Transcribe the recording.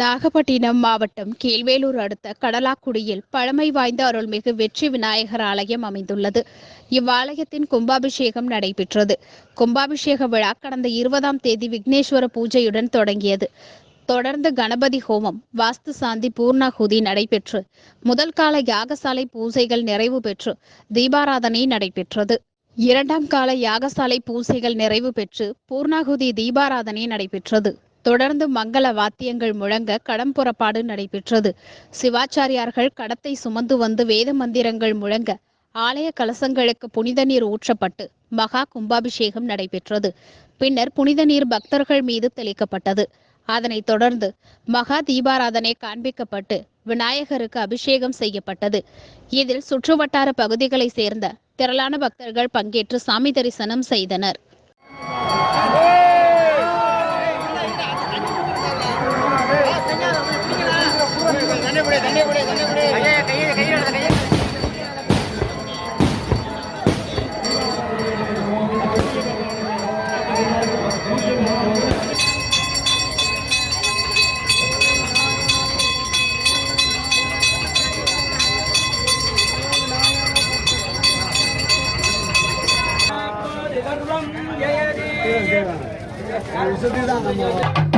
நாகப்பட்டினம் மாவட்டம் கீழ்வேலூர் அடுத்த கடலாக்குடியில் பழமை வாய்ந்த அருள்மிகு வெற்றி விநாயகர் ஆலயம் அமைந்துள்ளது. இவ்வாலயத்தின் கும்பாபிஷேகம் நடைபெற்றது. கும்பாபிஷேக விழா கடந்த இருபதாம் தேதி விக்னேஸ்வர பூஜையுடன் தொடங்கியது. தொடர்ந்து கணபதி ஹோமம் வாஸ்து சாந்தி பூர்ணாகுதி நடைபெற்று முதல் கால யாகசாலை பூஜைகள் நிறைவு பெற்று தீபாராதனை நடைபெற்றது. இரண்டாம் கால யாகசாலை பூசைகள் நிறைவு பெற்று பூர்ணாகுதி தீபாராதனை நடைபெற்றது. தொடர்ந்து மங்கள வாத்தியங்கள் முழங்க கடம் புறப்பாடு நடைபெற்றது. சிவாச்சாரியார்கள் கடத்தை சுமந்து வந்து வேத மந்திரங்கள் முழங்க ஆலய கலசங்களுக்கு புனித நீர் ஊற்றப்பட்டு மகா கும்பாபிஷேகம் நடைபெற்றது. பின்னர் புனித நீர் பக்தர்கள் மீது தெளிக்கப்பட்டது. அதனைத் தொடர்ந்து மகா தீபாராதனை காண்பிக்கப்பட்டு விநாயகருக்கு அபிஷேகம் செய்யப்பட்டது. இதில் சுற்றுவட்டார பகுதிகளைச் சேர்ந்த திரளான பக்தர்கள் பங்கேற்று சாமி தரிசனம் செய்தனர். விசுத்தி தான் நம்ம